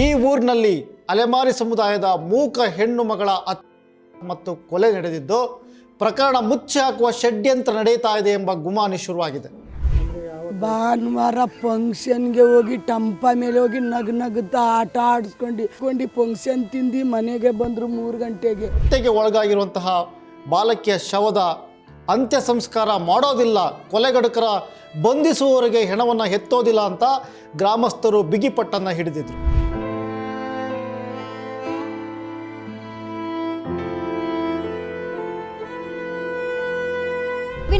ಈ ಊರಿನಲ್ಲಿ ಅಲೆಮಾರಿ ಸಮುದಾಯದ ಮೂಕ ಹೆಣ್ಣು ಮಗಳ ಮತ್ತು ಕೊಲೆ ನಡೆದಿದ್ದು ಪ್ರಕರಣ ಮುಚ್ಚಿ ಹಾಕುವ ಷಡ್ಯಂತ್ರ ನಡೀತಾ ಇದೆ ಎಂಬ ಗುಮಾನಿ ಶುರುವಾಗಿದೆ. ಭಾನುವಾರ ಫಂಕ್ಷನ್ಗೆ ಹೋಗಿ ಟಂಪ ಮೇಲೆ ಹೋಗಿ ನಗ್ ನಗುತ್ತ ಆಟ ಆಡಿಸ್ಕೊಂಡು ಕೊಂಡು ಫಂಕ್ಷನ್ ತಿಂದು ಮನೆಗೆ ಬಂದರು ಮೂರು ಗಂಟೆಗೆ. ಹತ್ಯೆಗೆ ಒಳಗಾಗಿರುವಂತಹ ಬಾಲಕಿಯ ಶವದ ಅಂತ್ಯ ಸಂಸ್ಕಾರ ಮಾಡೋದಿಲ್ಲ ಕೊಲೆಗಡುಕರ ಬಂಧಿಸುವವರಿಗೆ ಹೆಣವನ್ನು ಎತ್ತೋದಿಲ್ಲ ಅಂತ ಗ್ರಾಮಸ್ಥರು ಬಿಗಿಪಟ್ಟನ್ನು ಹಿಡಿದಿದ್ರು.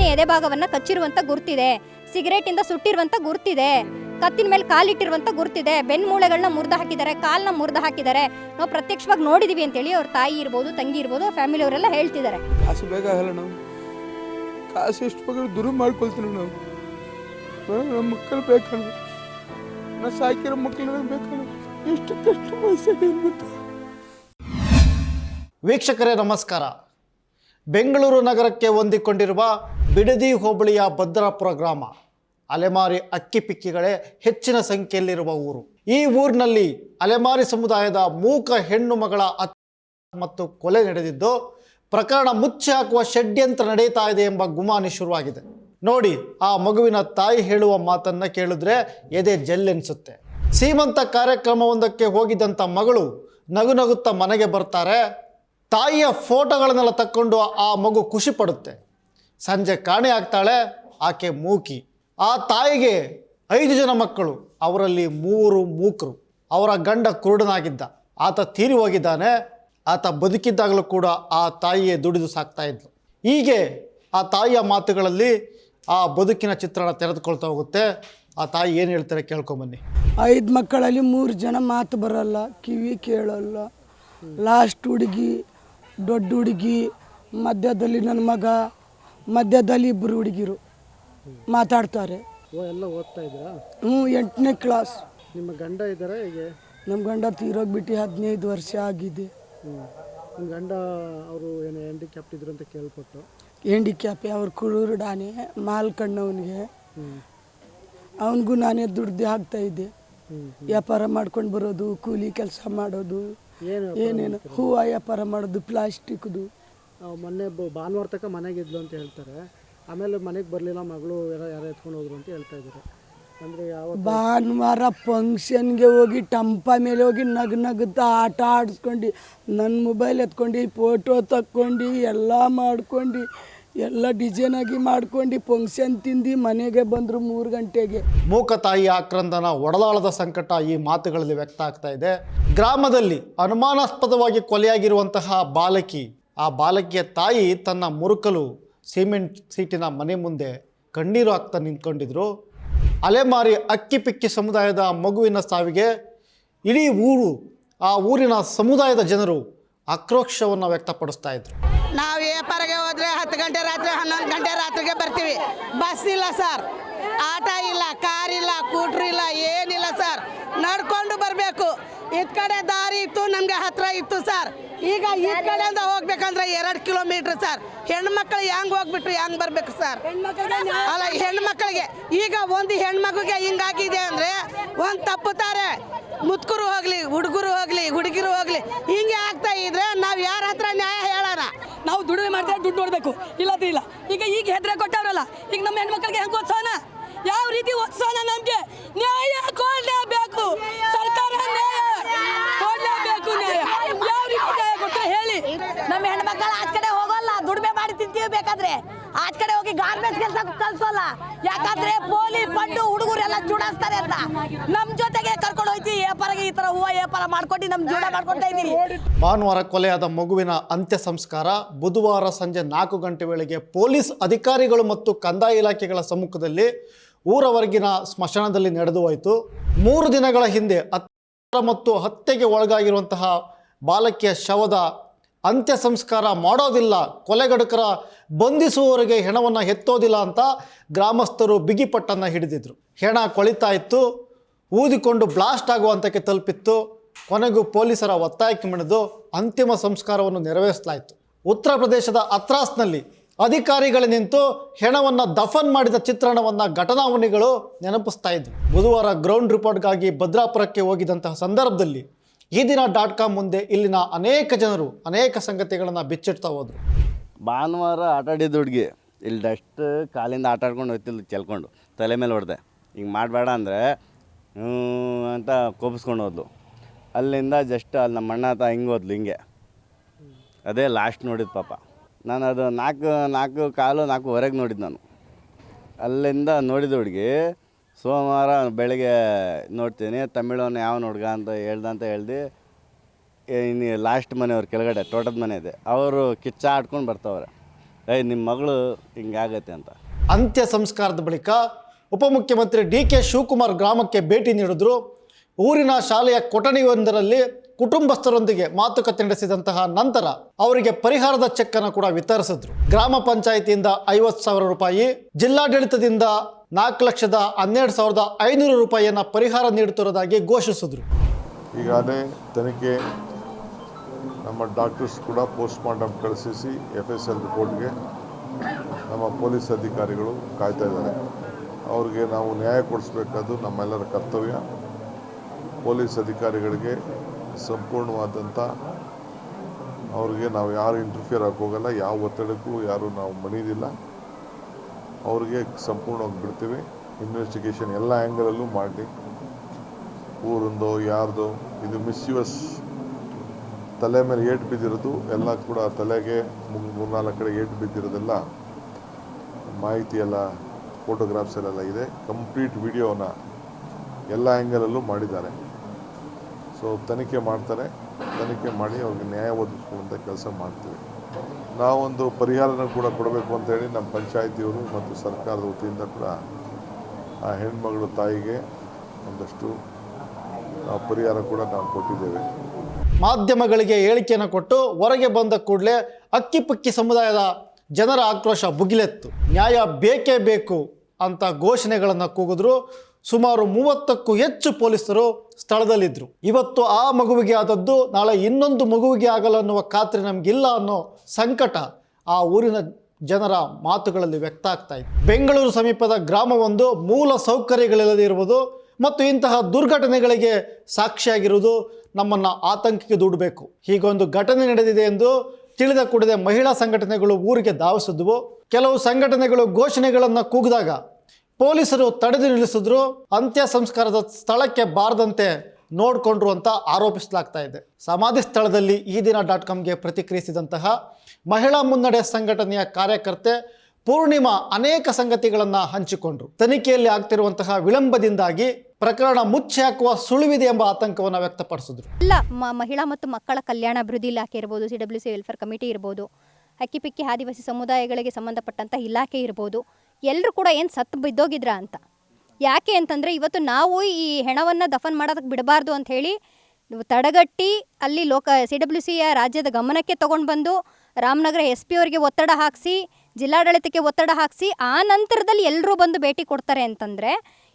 ಎದೆ ಭಾಗವನ್ನ ಕಚ್ಚಿರುವಂತ ಗುರ್ತಿದೆ. ಸಿಗರೇಟ್ ಇಂದ ಸುಟ್ಟಿರುವಂತ ಗುರ್ತಿದೆ. ಕತ್ತಿನ ಮೇಲೆ ಕಾಲಿಟ್ಟಿರುವಂಥ ಗುರ್ತಿದೆ. ಬೆನ್ಮೂಳೆಗಳನ್ನ ಮುರಿದು ಹಾಕಿದ್ದಾರೆ ಕಾಲನ್ನ ಮುರಿದು ಹಾಕಿದ್ದಾರೆ. ನಾವು ಪ್ರತ್ಯಕ್ಷವಾಗಿ ನೋಡಿದೀವಿ ಅಂತೇಳಿ ಅವ್ರ ತಾಯಿ ಇರ್ಬೋದು ತಂಗಿ ಇರ್ಬೋದು ಫ್ಯಾಮಿಲಿ ಅವರೆಲ್ಲ ಹೇಳ್ತಿದ್ದಾರೆ. ಕಾಸು ನಾವು. ಕಾಸು ಎಷ್ಟು ಬಗ್ಗೆ ದುರು ಮಾಡ್ಕೊಳ್ತೀವಿ ನಾವು. ನಮ್ಮ ಮಕ್ಕಳು ಸಾಕಿರೋ ಮಕ್ಕಳು ಎಷ್ಟು ಕಷ್ಟ ವೀಕ್ಷಕರೇ ನಮಸ್ಕಾರ. ಬೆಂಗಳೂರು ನಗರಕ್ಕೆ ಹೊಂದಿಕೊಂಡಿರುವ ಬಿಡದಿ ಹೋಬಳಿಯ ಭದ್ರಾಪುರ ಗ್ರಾಮ. ಅಲೆಮಾರಿ ಅಕ್ಕಿಪಿಕ್ಕಿಗಳೇ ಹೆಚ್ಚಿನ ಸಂಖ್ಯೆಯಲ್ಲಿರುವ ಊರು. ಈ ಊರಿನಲ್ಲಿ ಅಲೆಮಾರಿ ಸಮುದಾಯದ ಮೂಕ ಹೆಣ್ಣು ಮಗಳ ಮತ್ತು ಕೊಲೆ ನಡೆದಿದ್ದು, ಪ್ರಕರಣ ಮುಚ್ಚಿ ಹಾಕುವ ಷಡ್ಯಂತ್ರ ನಡೆಯುತ್ತಾ ಇದೆ ಎಂಬ ಗುಮಾನಿ ಶುರುವಾಗಿದೆ. ನೋಡಿ, ಆ ಮಗುವಿನ ತಾಯಿ ಹೇಳುವ ಮಾತನ್ನ ಕೇಳಿದ್ರೆ ಎದೆ ಜಲ್ಲೆನಿಸುತ್ತೆ ಸೀಮಂತ ಕಾರ್ಯಕ್ರಮವೊಂದಕ್ಕೆ ಹೋಗಿದ್ದಂಥ ಮಗಳು ನಗು ನಗುತ್ತಾ ಮನೆಗೆ ಬರ್ತಾರೆ. ತಾಯಿಯ ಫೋಟೋಗಳನ್ನೆಲ್ಲ ತಕ್ಕೊಂಡು ಆ ಮಗು ಖುಷಿ ಪಡುತ್ತೆ. ಸಂಜೆ ಕಾಣೆ ಆಗ್ತಾಳೆ, ಆಕೆ ಮೂಕಿ. ಆ ತಾಯಿಗೆ ಐದು ಜನ ಮಕ್ಕಳು, ಅವರಲ್ಲಿ ಮೂರು ಮೂಕರು. ಅವರ ಗಂಡ ಕುರುಡನಾಗಿದ್ದ. ಆತ ತೀರಿ ಹೋಗಿದ್ದಾನೆ. ಆತ ಬದುಕಿದ್ದಾಗಲೂ ಕೂಡ ಆ ತಾಯಿಯೇ ದುಡಿದು ಸಾಕ್ತಾ ಇದ್ಲು. ಹೀಗೆ ಆ ತಾಯಿಯ ಮಾತುಗಳಲ್ಲಿ ಆ ಬದುಕಿನ ಚಿತ್ರಣ ತೆರೆದುಕೊಳ್ತಾ ಹೋಗುತ್ತೆ. ಆ ತಾಯಿ ಏನು ಹೇಳ್ತಾರೆ ಕೇಳ್ಕೊಂಬನ್ನಿ ಐದು ಮಕ್ಕಳಲ್ಲಿ ಮೂರು ಜನ ಮಾತು ಬರಲ್ಲ, ಕಿವಿ ಕೇಳಲ್ಲ. ಲಾಸ್ಟ್ ಹುಡುಗಿ, ದೊಡ್ಡ ಹುಡುಗಿ, ಮಧ್ಯದಲ್ಲಿ ನನ್ನ ಮಗ. ಮಧ್ಯದಲ್ಲಿ ಇಬ್ಬರು ಹುಡುಗಿರು ಮಾತಾಡ್ತಾರೆ. ಎಲ್ಲ ಓದ್ತಾ ಇದ್ದೀರಾ? ಹ್ಞೂ ಎಂಟನೇ ಕ್ಲಾಸ್. ನಿಮ್ಮ ಗಂಡ ಇದ್ದಾರೆ ಹೇಗೆ? ನಮ್ಮ ಗಂಡ ತೀರೋಗ್ಬಿಟ್ಟು ಹದಿನೈದು ವರ್ಷ ಆಗಿದೆ. ನಿಮ್ಮ ಗಂಡ ಅವರು ಏನು ಹ್ಯಾಂಡಿಕ್ಯಾಪ್ಟ್ ಇದ್ರು ಅಂತ ಕೇಳ್ಪಟ್ಟು? ಹ್ಯಾಂಡಿಕ್ಯಾಪೆ ಅವ್ರ ಕುರುಡಾನೆ ಮಾಲ್ ಕಣ್ಣವನಿಗೆ ಅವನಿಗೂ ನಾನೇ ದುಡ್ದು ಹಾಕ್ತಾ ಇದ್ದೆ. ವ್ಯಾಪಾರ ಮಾಡ್ಕೊಂಡು ಬರೋದು ಕೂಲಿ ಕೆಲಸ ಮಾಡೋದು ಏನೇನು ಹೂವು ವ್ಯಾಪಾರ ಮಾಡೋದು ಪ್ಲಾಸ್ಟಿಕ್ದು. ಮೊನ್ನೆ ಬ- ಭಾನುವಾರ ತನಕ ಮನೆಗಿದ್ಲು ಅಂತ ಹೇಳ್ತಾರೆ. ಆಮೇಲೆ ಮನೆಗೆ ಬರಲಿಲ್ಲ ಮಗಳು ಯಾರೋ ಯಾರೋ ಎತ್ಕೊಂಡು ಹೋದ್ರು ಅಂತ ಹೇಳ್ತಾ ಇದ್ದಾರೆ ಅಂದರೆ ಯಾವ ಭಾನುವಾರ ಫಂಕ್ಷನ್ಗೆ ಹೋಗಿ ಟಂಪ ಮೇಲೆ ಹೋಗಿ ನಗ್ ನಗುತ್ತಾ ಆಟ ಆಡಿಸ್ಕೊಂಡು ನನ್ನ ಮೊಬೈಲ್ ಎತ್ಕೊಂಡು ಫೋಟೋ ತಕ್ಕೊಂಡು ಎಲ್ಲ ಮಾಡ್ಕೊಂಡು ಎಲ್ಲ ಡಿಸೈನ್ ಆಗಿ ಮಾಡ್ಕೊಂಡು ಫಂಕ್ಷನ್ ತಿಂದು ಮನೆಗೆ ಬಂದರು ಮೂರು ಗಂಟೆಗೆ. ಮೂಕ ತಾಯಿ ಆಕ್ರಂದನ ಒಡಲಾಳದ ಸಂಕಟ ಈ ಮಾತುಗಳಲ್ಲಿ ವ್ಯಕ್ತ ಆಗ್ತಾ ಇದೆ. ಗ್ರಾಮದಲ್ಲಿ ಅನುಮಾನಾಸ್ಪದವಾಗಿ ಕೊಲೆಯಾಗಿರುವಂತಹ ಬಾಲಕಿ ಆ ಬಾಲಕಿಯ ತಾಯಿ ತನ್ನ ಮುರುಕಲು ಸಿಮೆಂಟ್ ಸೀಟಿನ ಮನೆ ಮುಂದೆ ಕಣ್ಣೀರು ಹಾಕ್ತಾ ನಿಂತ್ಕೊಂಡಿದ್ರು. ಅಲೆಮಾರಿ ಅಕ್ಕಿಪಿಕ್ಕಿ ಸಮುದಾಯದ ಮಗುವಿನ ಸಾವಿಗೆ ಇಡೀ ಊರು, ಆ ಊರಿನ ಸಮುದಾಯದ ಜನರು ಆಕ್ರೋಶವನ್ನು ವ್ಯಕ್ತಪಡಿಸ್ತಾ ಇದ್ರು. ನಾವು ಏಪಾರಿಗೆ ಹೋದ್ರೆ ಹತ್ತು ಗಂಟೆ ರಾತ್ರಿ, ಹನ್ನೊಂದು ಗಂಟೆ ರಾತ್ರಿಗೆ ಬರ್ತೀವಿ. ಬಸ್ ಇಲ್ಲ ಸರ್. ಆಟ ಇಲ್ಲ, ಕಾರ್ ಇಲ್ಲ ಕೂಟ್ರ್ ಇಲ್ಲ, ಏನಿಲ್ಲ ಸರ್. ನಡ್ಕೊಂಡು ಬರಬೇಕು. ಇದ್ ಕಡೆ ದಾರಿ ಇತ್ತು ನಮ್ಗೆ ಹತ್ರ ಇತ್ತು ಸರ್. ಈಗ ಈ ಕಡೆಯಿಂದ ಹೋಗ್ಬೇಕಂದ್ರೆ ಎರಡು ಕಿಲೋಮೀಟರ್ ಸರ್. ಹೆಣ್ಮಕ್ಳು ಹೆಂಗ್ ಹೋಗ್ಬಿಟ್ಟು ಹೆಂಗ್ ಬರ್ಬೇಕು ಸರ್? ಅಲ್ಲ ಹೆಣ್ಮಕ್ಳಿಗೆ. ಈಗ ಒಂದು ಹೆಣ್ಮಗುಗೆ ಹಿಂಗಾಗಿದೆ ಅಂದ್ರೆ ಒಂದು ತಪ್ಪುತ್ತಾರೆ. ಮುತ್ಕರು ಹೋಗ್ಲಿ ಹುಡುಗರು ಹೋಗ್ಲಿ ಹುಡುಗಿರು ಹೋಗ್ಲಿ ಹಿಂಗೆ ಆಗ್ತಾ ಇದ್ರೆ ನಾವು ಯಾರ ಹತ್ರ ನ್ಯಾಯ ಹೇಳೋಣ? ನಾವು ದುಡಿಮೆ ಮಾಡ್ತಾರೆ ದುಡ್ಡು ನೋಡ್ಬೇಕು. ಇಲ್ಲ ಇಲ್ಲ ಈಗ ಈಗ ಹೆದ್ರೆ ಕೊಟ್ಟವ್ರಲ್ಲ. ಈಗ ನಮ್ಮ ಹೆಣ್ಮಕ್ಳಿಗೆ ಹೆಂಗ್ ಓದ್ಸೋಣ ಯಾವ ರೀತಿ ಒತ್ಸೋಣ ನಮಗೆ? ನ್ಯಾಯ ಕೊಡಲೇಬೇಕು. ಸರ್ಕಾರ ನ್ಯಾಯ ಕೊಡಲೇಬೇಕು ನ್ಯಾಯ. ಯಾವ ರೀತಿ ನ್ಯಾಯ ಕೊಡ್ತಾರೆ ಹೇಳಿ. ನಮ್ಮ ಹೆಣ್ಮಕ್ಳು ಆಚ ಕಡೆ ಹೋಗೋಲ್ಲ ದುಡಿಮೆ ಮಾಡಿ ತಿಂತೀವಿ ಬೇಕಾದ್ರೆ. ಆಚ ಕಡೆ ಹೋಗಿ ಗಾರ್ಮೆಂಟ್ಸ್ ಕೆಲಸ ಕಲ್ಸೋಲ್ಲ ಯಾಕಂದ್ರೆ ಪೋಲಿ ಪಂಡು ಹುಡುಗರೆಲ್ಲ ಚೂಡಾಸ್ತಾರೆ ಅಂತ. ನಮ್ ಜೊತೆಗೆ ಕರ್ಕೊಂಡು ಹೋಯ್ತಿ ಏಪರಗೆ ಈ ತರ ಹೂವ ಏಪರ ಮಾಡ್ಕೊಂಡು ನಮ್ ಜೀವನ ಮಾಡ್ಕೊತಾ ಇದೀವಿ ಭಾನುವಾರ ಕೊಲೆಯಾದ ಮಗುವಿನ ಅಂತ್ಯ ಸಂಸ್ಕಾರ ಬುಧವಾರ ಸಂಜೆ ನಾಲ್ಕು ಗಂಟೆ ವೇಳೆಗೆ ಪೊಲೀಸ್ ಅಧಿಕಾರಿಗಳು ಮತ್ತು ಕಂದಾಯ ಇಲಾಖೆಗಳ ಸಮ್ಮುಖದಲ್ಲಿ ಊರವರೆಗಿನ ಸ್ಮಶಾನದಲ್ಲಿ ನಡೆದು ಹೋಯಿತು ಮೂರು ದಿನಗಳ ಹಿಂದೆ ಹತ್ಯೆ ಮತ್ತು ಹತ್ಯೆಗೆ ಒಳಗಾಗಿರುವಂತಹ ಬಾಲಕಿಯ ಶವದ ಅಂತ್ಯ ಸಂಸ್ಕಾರ ಮಾಡೋದಿಲ್ಲ. ಕೊಲೆಗಡುಕರ ಬಂಧಿಸುವವರಿಗೆ ಹೆಣವನ್ನು ಎತ್ತೋದಿಲ್ಲ ಅಂತ ಗ್ರಾಮಸ್ಥರು ಬಿಗಿಪಟ್ಟನ್ನು ಹಿಡಿದಿದ್ರು. ಹೆಣ ಕೊಳಿತಾ ಇತ್ತು. ಊದಿಕೊಂಡು ಬ್ಲಾಸ್ಟ್ ಆಗುವ ಹಂತಕ್ಕೆ ತಲುಪಿತ್ತು. ಕೊನೆಗೂ ಪೊಲೀಸರ ಒತ್ತಾಯಕ್ಕೆ ಮಣಿದು ಅಂತಿಮ ಸಂಸ್ಕಾರವನ್ನು ನೆರವೇರಿಸಲಾಯಿತು. ಉತ್ತರ ಪ್ರದೇಶದ ಅತ್ರಾಸ್ನಲ್ಲಿ ಅಧಿಕಾರಿಗಳು ನಿಂತು ಹೆಣವನ್ನು ದಫನ್ ಮಾಡಿದ ಚಿತ್ರಣವನ್ನು ಘಟನಾವಣಿಗಳು ನೆನಪಿಸ್ತಾ ಇದ್ವು. ಬುಧವಾರ ಗ್ರೌಂಡ್ ರಿಪೋರ್ಟ್ಗಾಗಿ ಭದ್ರಾಪುರಕ್ಕೆ ಹೋಗಿದಂತಹ ಸಂದರ್ಭದಲ್ಲಿ ಈ ದಿನ ಡಾಟ್ ಕಾಮ್ ಮುಂದೆ ಇಲ್ಲಿನ ಅನೇಕ ಜನರು ಅನೇಕ ಸಂಗತಿಗಳನ್ನು ಬಿಚ್ಚಿಡ್ತಾ ಹೋದರು. ಭಾನುವಾರ ಆಟ ಆಡಿದ್ದು ಹುಡುಗಿ, ಇಲ್ಲಿ ಡಸ್ಟ್ ಕಾಲಿಂದ ಆಟಾಡ್ಕೊಂಡು ಹೋಯ್ತಿಲ್ಲ ಚೆಲ್ಕೊಂಡು ತಲೆ ಮೇಲೆ ಹೊಡೆದೆ. ಹಿಂಗೆ ಮಾಡಬೇಡ ಅಂದರೆ ಅಂತ ಕೋಪಿಸ್ಕೊಂಡು ಹೋದ್ಲು. ಅಲ್ಲಿಂದ ಜಸ್ಟ್ ಅಲ್ಲಿ ನಮ್ಮ ಅಣ್ಣ ತ ಹಿಂಗೆ ಹೋದ್ಲು ಹಿಂಗೆ. ಅದೇ ಲಾಸ್ಟ್ ನೋಡಿದ್ದು ಪಾಪ. ನಾನು ಅದು ನಾಲ್ಕು ನಾಲ್ಕು ಕಾಲು, ನಾಲ್ಕುವರೆಗೆ ನೋಡಿದ್ದು ನಾನು. ಅಲ್ಲಿಂದ ನೋಡಿದ ಹುಡುಗಿ, ಸೋಮವಾರ ಬೆಳಗ್ಗೆ ನೋಡ್ತೀನಿ ತಮಿಳವನ್ನ ಯಾವ ಹುಡುಗ ಅಂತ ಹೇಳ್ದ ಅಂತ ಹೇಳ್ದು ಇನ್ನು ಲಾಸ್ಟ್ ಮನೆಯವ್ರು ಕೆಳಗಡೆ, ತೋಟದ ಮನೆ ಇದೆ. ಅವರು ಕಿಚ್ಚ ಆಡ್ಕೊಂಡು ಬರ್ತಾವ್ರೆ. ಏಯ್ ನಿಮ್ಮ ಮಗಳು ಹಿಂಗಾಗತ್ತೆ ಅಂತ. ಅಂತ್ಯ ಸಂಸ್ಕಾರದ ಬಳಿಕ ಉಪಮುಖ್ಯಮಂತ್ರಿ ಡಿ ಕೆ ಶಿವಕುಮಾರ್ ಗ್ರಾಮಕ್ಕೆ ಭೇಟಿ ನೀಡಿದ್ರು. ಊರಿನ ಶಾಲೆಯ ಕೊಠಡಿಯೊಂದರಲ್ಲಿ ಕುಟುಂಬಸ್ಥರೊಂದಿಗೆ ಮಾತುಕತೆ ನಡೆಸಿದಂತಹ ನಂತರ ಅವರಿಗೆ ಪರಿಹಾರದ ಚೆಕ್ ಅನ್ನು ಕೂಡ ವಿತರಿಸಿದ್ರು. ಗ್ರಾಮ ಪಂಚಾಯಿತಿಯಿಂದ ಐವತ್ತು ಸಾವಿರ ರೂಪಾಯಿ, ಜಿಲ್ಲಾಡಳಿತದಿಂದ ನಾಲ್ಕು ಲಕ್ಷದ ಹನ್ನೆರಡು ಸಾವಿರದ ಐನೂರು ರೂಪಾಯಿಯನ್ನು ಪರಿಹಾರ ನೀಡುತ್ತಿರೋದಾಗಿ ಘೋಷಿಸಿದ್ರು. ಈಗಾಗಲೇ ತನಿಖೆ ನಮ್ಮ ಡಾಕ್ಟರ್ಸ್ ಕೂಡ ಪೋಸ್ಟ್ ಮಾರ್ಟಮ್ ಕಳಿಸಿ ಎಫ್ ಎಸ್ ಎಲ್ ರಿಪೋರ್ಟ್ಗೆ ನಮ್ಮ ಪೊಲೀಸ್ ಅಧಿಕಾರಿಗಳು ಕಾಯ್ತಾ ಇದ್ದಾರೆ. ಅವ್ರಿಗೆ ನಾವು ನ್ಯಾಯ ಕೊಡಿಸ್ಬೇಕಾದ್ದು ನಮ್ಮೆಲ್ಲರ ಕರ್ತವ್ಯ. ಪೊಲೀಸ್ ಅಧಿಕಾರಿಗಳಿಗೆ ಸಂಪೂರ್ಣವಾದಂಥ ಅವ್ರಿಗೆ ನಾವು ಯಾರು ಇಂಟರ್ಫಿಯರ್ ಆಗೋಗಲ್ಲ ಯಾವ ಒತ್ತಡಕ್ಕೂ ಯಾರು ನಾವು ಮಣಿದಿಲ್ಲ. ಅವ್ರಿಗೆ ಸಂಪೂರ್ಣವಾಗಿ ಬಿಡ್ತೀವಿ. ಇನ್ವೆಸ್ಟಿಗೇಷನ್ ಎಲ್ಲ ಆ್ಯಂಗಲಲ್ಲೂ ಮಾಡಿ ಊರಿಂದೋ, ಯಾರ್ದೋ, ಇದು ಮಿಸ್ಯೂಸ್ ತಲೆ ಮೇಲೆ ಏಟು ಬಿದ್ದಿರೋದು, ಎಲ್ಲ ಕೂಡ ತಲೆಗೆ ಮೂರು ಮೂರ್ನಾಲ್ಕು ಕಡೆ ಏಟು ಬಿದ್ದಿರೋದೆಲ್ಲ ಮಾಹಿತಿ ಎಲ್ಲ ಫೋಟೋಗ್ರಾಫ್ಸ್ ಎಲ್ಲ ಇದೆ. ಕಂಪ್ಲೀಟ್ ವಿಡಿಯೋನ ಎಲ್ಲ ಆ್ಯಂಗಲಲ್ಲೂ ಮಾಡಿದ್ದಾರೆ. ಸೊ ತನಿಖೆ ಮಾಡ್ತಾರೆ, ತನಿಖೆ ಮಾಡಿ ಅವ್ರಿಗೆ ನ್ಯಾಯ ಒದಗಿಸ್ಕೊಳ್ಳುವಂಥ ಕೆಲಸ ಮಾಡ್ತೀವಿ. ನಾವೊಂದು ಪರಿಹಾರನ ಕೂಡ ಕೊಡಬೇಕು ಅಂತೇಳಿ ನಮ್ಮ ಪಂಚಾಯಿತಿಯವರು ಮತ್ತು ಸರ್ಕಾರದ ವತಿಯಿಂದ ಕೂಡ ಆ ಹೆಣ್ಮಗಳು ತಾಯಿಗೆ ಒಂದಷ್ಟು ಪರಿಹಾರ ಕೂಡ ನಾವು ಕೊಟ್ಟಿದ್ದೇವೆ. ಮಾಧ್ಯಮಗಳಿಗೆ ಹೇಳಿಕೆಯನ್ನು ಕೊಟ್ಟು ಹೊರಗೆ ಬಂದ ಕೂಡಲೇ ಅಕ್ಕಿಪಕ್ಕಿ ಸಮುದಾಯದ ಜನರ ಆಕ್ರೋಶ ಭುಗಿಲೆತ್ತು. ನ್ಯಾಯ ಬೇಕೇ ಬೇಕು ಅಂತ ಘೋಷಣೆಗಳನ್ನು ಕೂಗಿದ್ರು ಸುಮಾರು ಮೂವತ್ತಕ್ಕೂ ಹೆಚ್ಚು ಪೊಲೀಸರು ಸ್ಥಳದಲ್ಲಿದ್ದರು ಇವತ್ತು ಆ ಮಗುವಿಗೆ ಆದದ್ದು ನಾಳೆ ಇನ್ನೊಂದು ಮಗುವಿಗೆ ಆಗಲ್ಲ ಅನ್ನುವ ಖಾತ್ರಿ ನಮಗಿಲ್ಲ ಅನ್ನೋ ಸಂಕಟ ಆ ಊರಿನ ಜನರ ಮಾತುಗಳಲ್ಲಿ ವ್ಯಕ್ತ ಆಗ್ತಾ ಇತ್ತು ಬೆಂಗಳೂರು ಸಮೀಪದ ಗ್ರಾಮವೊಂದು ಮೂಲ ಸೌಕರ್ಯಗಳಿಲ್ಲದೆ ಇರುವುದು ಮತ್ತು ಇಂತಹ ದುರ್ಘಟನೆಗಳಿಗೆ ಸಾಕ್ಷಿಯಾಗಿರುವುದು ನಮ್ಮನ್ನು ಆತಂಕಕ್ಕೆ ದೂಡಬೇಕು. ಹೀಗೊಂದು ಘಟನೆ ನಡೆದಿದೆ ಎಂದು ತಿಳಿದ ಕೂಡದೆ ಮಹಿಳಾ ಸಂಘಟನೆಗಳು ಊರಿಗೆ ಧಾವಿಸಿದ್ವು. ಕೆಲವು ಸಂಘಟನೆಗಳು ಘೋಷಣೆಗಳನ್ನು ಕೂಗಿದಾಗ ಪೊಲೀಸರು ತಡೆದು ನಿಲ್ಲಿಸಿದ್ರು, ಅಂತ್ಯ ಸಂಸ್ಕಾರದ ಸ್ಥಳಕ್ಕೆ ಬಾರದಂತೆ ನೋಡಿಕೊಂಡ್ರು ಅಂತ ಆರೋಪಿಸಲಾಗ್ತಾ ಇದೆ. ಸಮಾಧಿ ಸ್ಥಳದಲ್ಲಿ ಈ ದಿನ ಡಾಟ್ ಕಾಮ್ಗೆ ಪ್ರತಿಕ್ರಿಯಿಸಿದಂತಹ ಮಹಿಳಾ ಮುನ್ನಡೆ ಸಂಘಟನೆಯ ಕಾರ್ಯಕರ್ತೆ ಪೂರ್ಣಿಮಾ ಅನೇಕ ಸಂಗತಿಗಳನ್ನು ಹಂಚಿಕೊಂಡ್ರು. ತನಿಖೆಯಲ್ಲಿ ಆಗ್ತಿರುವಂತಹ ವಿಳಂಬದಿಂದಾಗಿ ಪ್ರಕರಣ ಮುಚ್ಚಿ ಹಾಕುವ ಸುಳಿವಿದೆ ಎಂಬ ಆತಂಕವನ್ನು ವ್ಯಕ್ತಪಡಿಸಿದ್ರು. ಎಲ್ಲ ಮಹಿಳಾ ಮತ್ತು ಮಕ್ಕಳ ಕಲ್ಯಾಣ ಅಭಿವೃದ್ಧಿ ಇಲಾಖೆ ಇರ್ಬೋದು, C W C welfare committee ಇರ್ಬೋದು ಅಕ್ಕಿಪಿಕ್ಕಿ ಆದಿವಾಸಿ ಸಮುದಾಯಗಳಿಗೆ ಸಂಬಂಧಪಟ್ಟಂಥ ಇಲಾಖೆ ಇರ್ಬೋದು ಎಲ್ಲರೂ ಕೂಡ ಏನು ಸತ್ತು ಬಿದ್ದೋಗಿದ್ರ ಅಂತ. ಯಾಕೆ ಅಂತಂದರೆ ಇವತ್ತು ನಾವು ಈ ಹೆಣವನ್ನು ದಫನ್ ಮಾಡೋದಕ್ಕೆ ಬಿಡಬಾರ್ದು ಅಂತ ಹೇಳಿ ತಡೆಗಟ್ಟಿ ಅಲ್ಲಿ ಲೋಕ ಸಿ ಡಬ್ಲ್ಯೂ ಸಿಯ ರಾಜ್ಯದ ಗಮನಕ್ಕೆ ತೊಗೊಂಡು ಬಂದು ರಾಮನಗರ ಎಸ್ ಪಿ ಅವರಿಗೆ ಒತ್ತಡ ಹಾಕಿಸಿ ಜಿಲ್ಲಾಡಳಿತಕ್ಕೆ ಒತ್ತಡ ಹಾಕಿಸಿ ಆ ನಂತರದಲ್ಲಿ ಎಲ್ಲರೂ ಬಂದು ಭೇಟಿ ಕೊಡ್ತಾರೆ ಅಂತಂದರೆ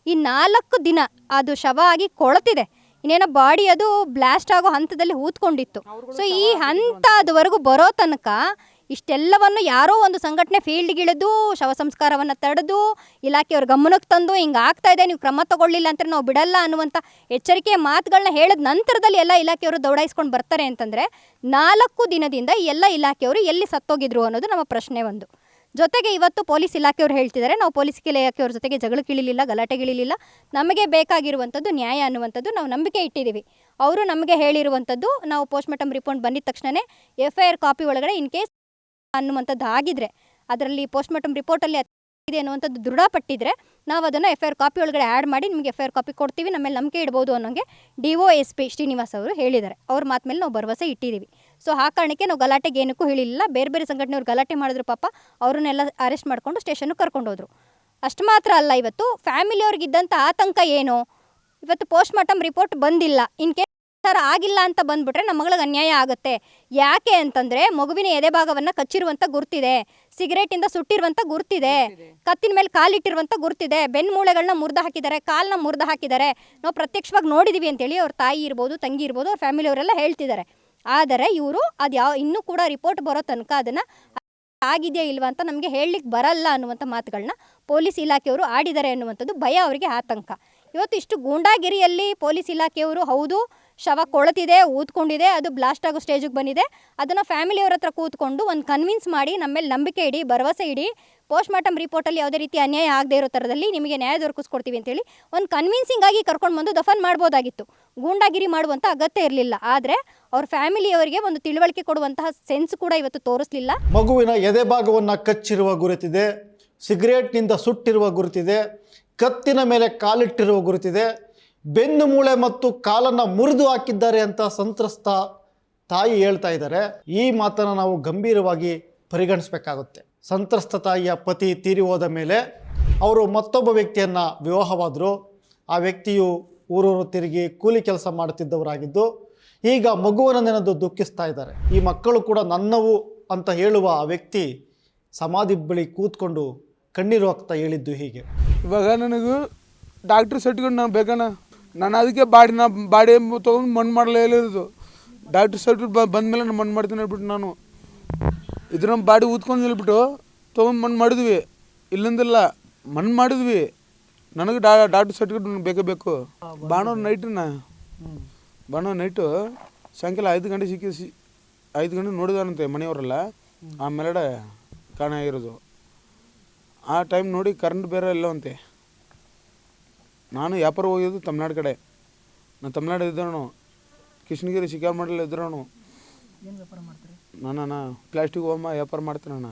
ಈ ನಾಲ್ಕು ದಿನ ಅದು ಶವ ಆಗಿ ಕೊಳತಿದೆ. ಇನ್ನೇನೋ ಬಾಡಿ ಅದು ಬ್ಲಾಸ್ಟ್ ಆಗೋ ಹಂತದಲ್ಲಿ ಹೂತ್ಕೊಂಡಿತ್ತು. ಸೊ ಈ ಹಂತದವರೆಗೂ ಬರೋ ತನಕ ಇಷ್ಟೆಲ್ಲವನ್ನು ಯಾರೋ ಒಂದು ಸಂಘಟನೆ ಫೀಲ್ಡ್ಗಿಳಿದು, ಶವ ಸಂಸ್ಕಾರವನ್ನು ತಡೆದು, ಇಲಾಖೆಯವ್ರ ಗಮನಕ್ಕೆ ತಂದು, ಹಿಂಗೆ ಆಗ್ತಾ ಇದೆ, ನೀವು ಕ್ರಮ ತಗೊಳ್ಳಿಲ್ಲ ಅಂತ ನಾವು ಬಿಡಲ್ಲ ಅನ್ನುವಂಥ ಎಚ್ಚರಿಕೆಯ ಮಾತುಗಳನ್ನ ಹೇಳಿದ ನಂತರದಲ್ಲಿ ಎಲ್ಲ ಇಲಾಖೆಯವರು ದೌಡಾಯಿಸ್ಕೊಂಡು ಬರ್ತಾರೆ ಅಂತಂದರೆ, ನಾಲ್ಕು ದಿನದಿಂದ ಎಲ್ಲ ಇಲಾಖೆಯವರು ಎಲ್ಲಿ ಸತ್ತೋಗಿದ್ರು ಅನ್ನೋದು ನಮ್ಮ ಪ್ರಶ್ನೆ ಒಂದು. ಜೊತೆಗೆ ಇವತ್ತು ಪೊಲೀಸ್ ಇಲಾಖೆಯವರು ಹೇಳ್ತಿದ್ದಾರೆ, ನಾವು ಪೊಲೀಸ್ ಇಲಾಖೆಯವ್ರ ಜೊತೆಗೆ ಜಗಳಕ್ಕಿಳಿಲಿಲ್ಲ ಗಲಾಟೆಗಿಳಿಲಿಲ್ಲ ನಮಗೆ ಬೇಕಾಗಿರುವಂಥದ್ದು ನ್ಯಾಯ ಅನ್ನುವಂಥದ್ದು ನಾವು ನಂಬಿಕೆ ಇಟ್ಟಿದ್ದೀವಿ. ಅವರು ನಮಗೆ ಹೇಳಿರುವಂಥದ್ದು, ನಾವು ಪೋಸ್ಟ್ಮಾರ್ಟಮ್ ರಿಪೋರ್ಟ್ ಬಂದಿದ ತಕ್ಷಣವೇ ಎಫ್ ಐ ಆರ್ ಕಾಪಿ ಒಳಗಡೆ ಇನ್ ಕೇಸ್ ಅನ್ನುವಂಥದ್ದು ಆಗಿದ್ರೆ, ಅದರಲ್ಲಿ ಪೋಸ್ಟ್ಮಾರ್ಟಮ್ ರಿಪೋರ್ಟಲ್ಲಿ ಇದೆ ಅನ್ನುವಂಥದ್ದು ದೃಢಪಟ್ಟಿದ್ರೆ, ನಾವು ಅದನ್ನು ಎಫ್ ಐ ಆರ್ ಕಾಪಿ ಒಳಗಡೆ ಆ್ಯಡ್ ಮಾಡಿ ನಿಮಗೆ ಎಫ್ ಐ ಆರ್ ಕಾಪಿ ಕೊಡ್ತೀವಿ ನಮ್ಮ ಮೇಲೆ ನಂಬಿಕೆ ಇಡ್ಬೋದು ಅನ್ನೋಂಗೆ D O S P Srinivas ಅವರು ಹೇಳಿದ್ದಾರೆ. ಅವ್ರ ಮಾತು ಮೇಲೆ ನಾವು ಭರವಸೆ ಇಟ್ಟಿದ್ದೀವಿ ಸೊ ಆ ಕಾರಣಕ್ಕೆ ನಾವು ಗಲಾಟೆಗೆ ಏನಕ್ಕೂ ಹೇಳಿಲ್ಲ. ಬೇರೆ ಬೇರೆ ಸಂಘಟನೆಯವ್ರು ಗಲಾಟೆ ಮಾಡಿದ್ರು ಪಾಪ, ಅವ್ರನ್ನೆಲ್ಲ ಅರೆಸ್ಟ್ ಮಾಡಿಕೊಂಡು ಸ್ಟೇಷನ್ಗೆ ಕರ್ಕೊಂಡು ಹೋದರು. ಅಷ್ಟು ಮಾತ್ರ ಅಲ್ಲ ಇವತ್ತು ಫ್ಯಾಮಿಲಿಯವ್ರಿಗಿದ್ದಂಥ ಆತಂಕ ಏನು? ಇವತ್ತು ಪೋಸ್ಟ್ಮಾರ್ಟಮ್ ರಿಪೋರ್ಟ್ ಬಂದಿಲ್ಲ. ಇನ್ ಕೇಸ್ ಥರ ಆಗಿಲ್ಲ ಅಂತ ಬಂದ್ಬಿಟ್ರೆ ನಮ್ಮ ಮಗಳಿಗೆ ಅನ್ಯಾಯ ಆಗುತ್ತೆ. ಯಾಕೆ ಅಂತಂದ್ರೆ ಮಗುವಿನ ಎದೆ ಭಾಗವನ್ನ ಕಚ್ಚಿರುವಂತ ಗುರ್ತಿದೆ. ಸಿಗರೇಟಿಂದ ಸುಟ್ಟಿರುವಂತ ಗುರ್ತಿದೆ. ಕತ್ತಿನ ಮೇಲೆ ಕಾಲಿಟ್ಟಿರುವಂತ ಗುರ್ತಿದೆ. ಬೆನ್ನು ಮೂಳೆಗಳನ್ನ ಮುರಿದು ಹಾಕಿದ್ದಾರೆ ಕಾಲನ್ನ ಮುರಿದು ಹಾಕಿದ್ದಾರೆ. ನಾವು ಪ್ರತ್ಯಕ್ಷವಾಗಿ ನೋಡಿದೀವಿ ಅಂತೇಳಿ ಅವ್ರ ತಾಯಿ ಇರ್ಬೋದು ತಂಗಿ ಇರ್ಬೋದು ಅವ್ರ ಫ್ಯಾಮಿಲಿಯವರೆಲ್ಲ ಹೇಳ್ತಿದ್ದಾರೆ. ಆದರೆ ಇವರು ಅದು ಯಾವ ಇನ್ನೂ ಕೂಡ ರಿಪೋರ್ಟ್ ಬರೋ ತನಕ ಅದನ್ನು ಆಗಿದೆಯಾ ಇಲ್ವಾ ಅಂತ ನಮಗೆ ಹೇಳಲಿಕ್ಕೆ ಬರಲ್ಲ ಅನ್ನುವಂಥ ಮಾತುಗಳನ್ನ ಪೊಲೀಸ್ ಇಲಾಖೆಯವರು ಆಡಿದ್ದಾರೆ ಅನ್ನುವಂಥದ್ದು ಭಯ ಅವರಿಗೆ ಆತಂಕ. ಇವತ್ತು ಇಷ್ಟು ಗೂಂಡಾಗಿರಿಯಲ್ಲಿ ಪೊಲೀಸ್ ಇಲಾಖೆಯವರು ಹೌದು ಶವ ಕೊಳತಿದೆ, ಊದ್ಕೊಂಡಿದೆ, ಅದು ಬ್ಲಾಸ್ಟ್ ಆಗೋ ಸ್ಟೇಜಿಗೆ ಬಂದಿದೆ. ಅದನ್ನು ಫ್ಯಾಮಿಲಿಯವ್ರ ಹತ್ರ ಕೂತ್ಕೊಂಡು ಒಂದು ಕನ್ವಿನ್ಸ್ ಮಾಡಿ ನಮ್ಮ ಮೇಲೆ ನಂಬಿಕೆ ಇಡಿ, ಭರವಸೆ ಇಡಿ ಪೋಸ್ಟ್ ಮಾರ್ಟಮ್ ರಿಪೋರ್ಟಲ್ಲಿ ಯಾವುದೇ ರೀತಿ ಅನ್ಯಾಯ ಆಗದೆ ಇರೋ ಥರದಲ್ಲಿ ನಿಮಗೆ ನ್ಯಾಯ ದೊರಕಿಸ್ಕೊಡ್ತೀವಿ ಅಂತೇಳಿ ಒಂದು ಕನ್ವಿನ್ಸಿಂಗ್ ಆಗಿ ಕರ್ಕೊಂಡು ಬಂದು ದಫನ್ ಮಾಡ್ಬೋದಾಗಿತ್ತು. ಗೂಂಡಾಗಿರಿ ಮಾಡುವಂಥ ಅಗತ್ಯ ಇರಲಿಲ್ಲ. ಆದರೆ ಅವ್ರ ಫ್ಯಾಮಿಲಿಯವರಿಗೆ ಒಂದು ತಿಳುವಳಿಕೆ ಕೊಡುವಂತಹ ಸೆನ್ಸ್ ಕೂಡ ಇವತ್ತು ತೋರಿಸಲಿಲ್ಲ. ಮಗುವಿನ ಎದೆ ಭಾಗವನ್ನು ಕಚ್ಚಿರುವ ಗುರುತಿದೆ ಸಿಗರೇಟ್ನಿಂದ ಸುಟ್ಟಿರುವ ಗುರುತಿದೆ, ಕತ್ತಿನ ಮೇಲೆ ಕಾಲಿಟ್ಟಿರುವ ಗುರುತಿದೆ ಬೆನ್ನು ಮೂಳೆ ಮತ್ತು ಕಾಲನ್ನು ಮುರಿದು ಹಾಕಿದ್ದಾರೆ ಅಂತ ಸಂತ್ರಸ್ತ ತಾಯಿ ಹೇಳ್ತಾ ಇದ್ದಾರೆ. ಈ ಮಾತನ್ನು ನಾವು ಗಂಭೀರವಾಗಿ ಪರಿಗಣಿಸಬೇಕಾಗುತ್ತೆ. ಸಂತ್ರಸ್ತ ತಾಯಿಯ ಪತಿ ತೀರಿ ಹೋದ ಮೇಲೆ ಅವರು ಮತ್ತೊಬ್ಬ ವ್ಯಕ್ತಿಯನ್ನು ವಿವಾಹವಾದರು. ಆ ವ್ಯಕ್ತಿಯು ಊರೂರು ತಿರುಗಿ ಕೂಲಿ ಕೆಲಸ ಮಾಡುತ್ತಿದ್ದವರಾಗಿದ್ದು, ಈಗ ಮಗುವನ್ನು ನೆನೆದು ದುಃಖಿಸ್ತಾ ಇದ್ದಾರೆ. ಈ ಮಕ್ಕಳು ಕೂಡ ನನ್ನವು ಅಂತ ಹೇಳುವ ಆ ವ್ಯಕ್ತಿ ಸಮಾಧಿ ಬಳಿ ಕೂತ್ಕೊಂಡು ಕಣ್ಣೀರು ಹಾಕ್ತಾ ಹೇಳಿದ್ದು ಹೀಗೆ. ಇವಾಗ ನನಗೂ ಡಾಕ್ಟ್ರ್ ಸರ್ಟಿಫಿಕೇಟ್ ನಾನು ಬೇಕಣ್ಣ. ನಾನು ಅದಕ್ಕೆ ಬಾಡಿ ನಾ ಬಾಡಿ ತೊಗೊಂಡು ಮಣ್ಣು ಮಾಡಲೇ ಇರೋದು ಡಾಕ್ಟ್ರ್ ಸರ್ಟಿಫಿಕೇಟ್ ಬಂದಮೇಲೆ ನಾನು ಮಣ್ಣು ಮಾಡ್ತೀನಿ ಹೇಳ್ಬಿಟ್ಟು ನಾನು. ಇದ್ರ ನಮ್ಮ ಬಾಡಿ ಊದ್ಕೊಂಡು ಹೇಳ್ಬಿಟ್ಟು ತೊಗೊಂಡು ಮಣ್ಣು ಮಾಡಿದ್ವಿ. ಇಲ್ಲಂದಿಲ್ಲ ಮಣ್ಣು ಮಾಡಿದ್ವಿ. ನನಗೆ ಡಾ ಡಾಕ್ಟ್ರ್ ಸರ್ಟಿಫಿಕೇಟ್ ನನಗೆ ಬೇಕೇ ಬೇಕು. ಭಾನುವಾರ ನೈಟನ್ನ ಭಾನುವಾರ ನೈಟು ಸಾಯಂಕಾಲ ಐದು ಗಂಟೆ ಸಿಕ್ಕಿ ಸಿ ಐದು ಗಂಟೆ ನೋಡಿದಾರಂತೆ ಮನೆಯವರೆಲ್ಲ. ಆಮೇಲೆ ಕಾಣ ಆಗಿರೋದು. ಆ ಟೈಮ್ ನೋಡಿ ಕರೆಂಟ್ ಬೇರೆ ಇಲ್ಲವಂತೆ ನಾನು ವ್ಯಾಪಾರ ಹೋಗಿದ್ದು ತಮಿಳ್ನಾಡು ಕಡೆ. ನಾನು ತಮಿಳ್ನಾಡು ಇದ್ದವನು. ಕೃಷ್ಣಗಿರಿ ಶಿಕಾರ್ ಮಾಡಲ್ ಮಾಡ್ತೀನಿ ನಾನು ಪ್ಲಾಸ್ಟಿಕ್ ಹೋಮ ವ್ಯಾಪಾರ ಮಾಡ್ತೀನಣ್ಣ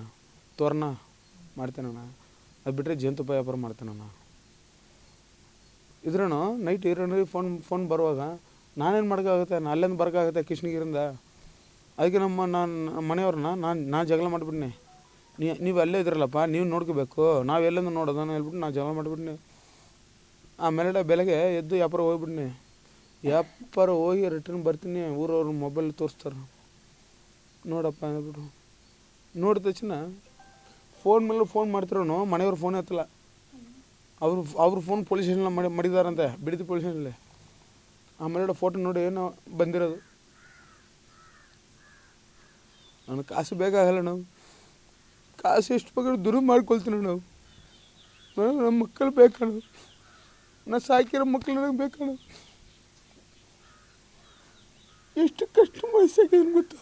ತೋರಣ ಮಾಡ್ತೀನಣ್ಣ ಅದು ಬಿಟ್ಟರೆ ಜೇನುತುಪ್ಪ ವ್ಯಾಪಾರ ಮಾಡ್ತೀನಣ್ಣ ಇದ್ರೂ ನೈಟ್ ಇರೋಣ ಫೋನ್ ಫೋನ್ ಬರುವಾಗ ನಾನೇನು ಮಾಡೋಕ್ಕಾಗುತ್ತೆ ನಾನು ಅಲ್ಲಿಂದ ಬರೋಕ್ಕಾಗುತ್ತೆ ಕೃಷ್ಣಗಿರಿಂದ ಅದಕ್ಕೆ ನಮ್ಮ ನಾನು ಮನೆಯವ್ರನ್ನ ನಾನು ನಾನು ಜಗಳ ಮಾಡಿಬಿಟ್ನಿ. ನೀ ನೀವು ಅಲ್ಲೇ ಇದ್ರಲ್ಲಪ್ಪ ನೀವು ನೋಡ್ಕೋಬೇಕು. ನಾವು ಎಲ್ಲಿಂದ ನೋಡೋದನ್ನ ಹೇಳ್ಬಿಟ್ಟು ನಾನು ಜಗಳ ಮಾಡಿಬಿಟ್ನಿ. ಆಮೇಲೆ ಬೆಳಗ್ಗೆ ಎದ್ದು ವ್ಯಾಪಾರ ಹೋಗ್ಬಿಡ್ನಿ. ವ್ಯಾಪಾರ ಹೋಗಿ ರಿಟರ್ನ್ ಬರ್ತೀನಿ, ಊರವ್ರ ಮೊಬೈಲ್ ತೋರಿಸ್ತಾರೆ. ನೋಡಪ್ಪ ಅಂದ್ಬಿಟ್ಟು ನೋಡಿದ ತಕ್ಷಣ ಫೋನ್ ಮೇಲೆ ಫೋನ್ ಮಾಡ್ತಿರೋನು, ಮನೆಯವ್ರ ಫೋನ್ ಎತ್ತಲ್ಲ. ಅವರು, ಅವ್ರ ಫೋನ್ ಪೊಲೀಸ್ ಸ್ಟೇಷನ್ ಮಾಡಿ, ಮಾಡಿದಾರಂತೆ, ಬಿಡಿದು ಪೊಲೀಸ್ ಸ್ಟೇಷನಲ್ಲಿ ಆಮೇಲೆ ಫೋಟೋ ನೋಡಿ ಏನೋ ಬಂದಿರೋದು. ನನಗೆ ಕಾಸು ಬೇಕಾಗಲ್ಲ ನಾವು. ಕಾಸು ಎಷ್ಟು ಬೇಕಾದ್ರೂ ದುರು ಮಾಡ್ಕೊಳ್ತೀನಿ ನಾವು. ನಮ್ಮ ಮಕ್ಕಳು ಬೇಕಣ್ಣ ನಾ ಸಾಕಿರೋ ಮಕ್ಕಳು ನನಗೆ ಎಷ್ಟು ಕಷ್ಟ ವಯಸ್ಸಾಗಿದೆ ಗೊತ್ತಾ?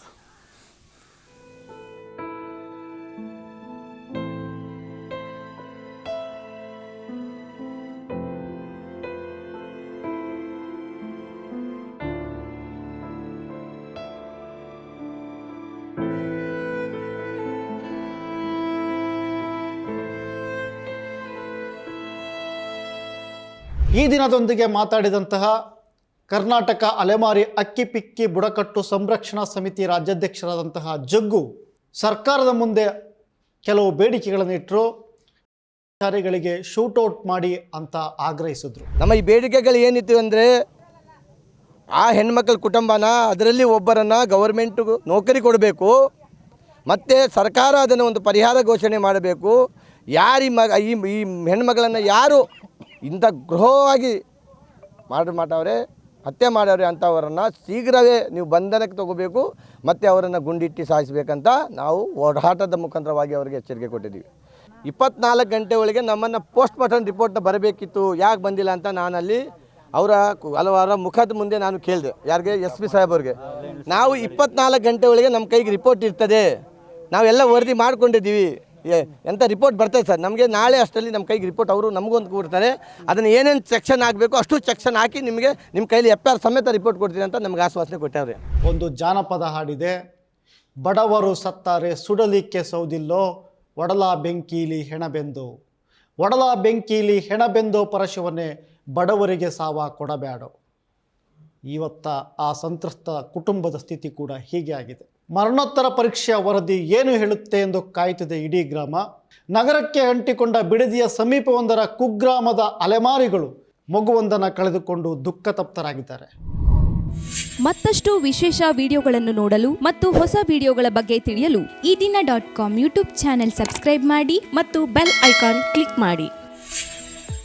ಈ ದಿನದೊಂದಿಗೆ ಮಾತಾಡಿದಂತಹ ಕರ್ನಾಟಕ ಅಲೆಮಾರಿ ಅಕ್ಕಿ ಪಿಕ್ಕಿ ಬುಡಕಟ್ಟು ಸಂರಕ್ಷಣಾ ಸಮಿತಿ ರಾಜ್ಯಾಧ್ಯಕ್ಷರಾದಂತಹ ಜಗ್ಗು ಸರ್ಕಾರದ ಮುಂದೆ ಕೆಲವು ಬೇಡಿಕೆಗಳನ್ನು ಇಟ್ಟರು, ಅಧಿಕಾರಿಗಳಿಗೆ ಶೂಟೌಟ್ ಮಾಡಿ ಅಂತ ಆಗ್ರಹಿಸಿದ್ರು. ನಮ್ಮ ಈ ಬೇಡಿಕೆಗಳು ಏನಿತ್ತು ಅಂದರೆ ಆ ಹೆಣ್ಮಕ್ಳ ಕುಟುಂಬನ, ಅದರಲ್ಲಿ ಒಬ್ಬರನ್ನು ಗೌರ್ಮೆಂಟು ನೌಕರಿ ಕೊಡಬೇಕು, ಮತ್ತು ಸರ್ಕಾರ ಅದನ್ನು ಒಂದು ಪರಿಹಾರ ಘೋಷಣೆ ಮಾಡಬೇಕು. ಯಾರು ಈ ಮಗ, ಈ ಈ ಹೆಣ್ಮಗಳನ್ನು ಯಾರು ಇಂಥ ಗೃಹವಾಗಿ ಮಾಡಿ ಮಾಡವ್ರೆ ಹತ್ಯೆ ಮಾಡವ್ರೆ ಅಂಥವರನ್ನು ಶೀಘ್ರವೇ ನೀವು ಬಂಧನಕ್ಕೆ ತಗೋಬೇಕು, ಮತ್ತು ಅವರನ್ನು ಗುಂಡಿಟ್ಟು ಸಾಯಿಸಬೇಕಂತ ನಾವು ಓಡಾಟದ ಮುಖಾಂತರವಾಗಿ ಅವರಿಗೆ ಎಚ್ಚರಿಕೆ ಕೊಟ್ಟಿದ್ದೀವಿ. ಇಪ್ಪತ್ನಾಲ್ಕು ಗಂಟೆ ಒಳಗೆ ನಮ್ಮನ್ನು ಪೋಸ್ಟ್ ಮಾರ್ಟಮ್ ರಿಪೋರ್ಟ್ ಬರಬೇಕಿತ್ತು, ಯಾಕೆ ಬಂದಿಲ್ಲ ಅಂತ ನಾನಲ್ಲಿ ಅವರ ಹಲವಾರು ಮುಖದ ಮುಂದೆ ನಾನು ಕೇಳಿದೆ. ಯಾರಿಗೆ? ಎಸ್ ಪಿ ಸಾಹೇಬವ್ರಿಗೆ ನಾವು ಇಪ್ಪತ್ನಾಲ್ಕು ಗಂಟೆ ಒಳಗೆ ನಮ್ಮ ಕೈಗೆ ರಿಪೋರ್ಟ್ ಇರ್ತದೆ. ನಾವೆಲ್ಲ ವರದಿ ಮಾಡಿಕೊಂಡಿದ್ದೀವಿ. ಎಂಥ ರಿಪೋರ್ಟ್ ಬರ್ತದೆ ಸರ್. ನಮಗೆ ನಾಳೆ ಅಷ್ಟರಲ್ಲಿ ನಮ್ಮ ಕೈಗೆ ರಿಪೋರ್ಟ್ ಅವರು ನಮಗೊಂದು ಕೊಡ್ತಾರೆ. ಅದನ್ನು ಏನೇನು ಸೆಕ್ಷನ್ ಆಗಬೇಕು ಅಷ್ಟು ಸೆಕ್ಷನ್ ಹಾಕಿ ನಿಮಗೆ ನಿಮ್ಮ ಕೈಲಿ ಎಫ್ ಆರ್ ಸಮೇತ ರಿಪೋರ್ಟ್ ಕೊಡ್ತೀನಿ ಅಂತ ನಮ್ಗೆ ಆಶ್ವಾಸನೆ ಕೊಟ್ಟವ್ರೆ. ಒಂದು ಜಾನಪದ ಹಾಡಿದೆ. ಬಡವರು ಸತ್ತಾರೆ ಸುಡಲಿಕ್ಕೆ ಸೌದಿಲ್ಲೋ, ಒಡಲ ಬೆಂಕೀಲಿ ಹೆಣಬೆಂದು. ಒಡಲ ಬೆಂಕೀಲಿ ಹೆಣಬೆಂದು ಪರಶಿವನೇ ಬಡವರಿಗೆ ಸಾವ ಕೊಡಬೇಡ ಇವತ್ತ ಆ ಸಂತ್ರಸ್ತ ಕುಟುಂಬದ ಸ್ಥಿತಿ ಕೂಡ ಹೀಗೆ ಆಗಿದೆ. ಮರಣೋತ್ತರ ಪರೀಕ್ಷೆಯ ವರದಿ ಏನು ಹೇಳುತ್ತೆ ಎಂದು ಕಾಯುತ್ತಿದೆ ಇಡೀ ಗ್ರಾಮ. ನಗರಕ್ಕೆ ಅಂಟಿಕೊಂಡ ಬಿಡದಿಯ ಸಮೀಪವೊಂದರ ಕುಗ್ರಾಮದ ಅಲೆಮಾರಿಗಳು ಮಗುವೊಂದನ್ನು ಕಳೆದುಕೊಂಡು ದುಃಖ ತಪ್ತರಾಗಿದ್ದಾರೆ ಮತ್ತಷ್ಟು ವಿಶೇಷ ವಿಡಿಯೋಗಳನ್ನು ನೋಡಲು ಮತ್ತು ಹೊಸ ವಿಡಿಯೋಗಳ ಬಗ್ಗೆ ತಿಳಿಯಲು Ee Dina dot com YouTube channel subscribe ಮಾಡಿ ಮತ್ತು ಬೆಲ್ ಐಕಾನ್ ಕ್ಲಿಕ್ ಮಾಡಿ.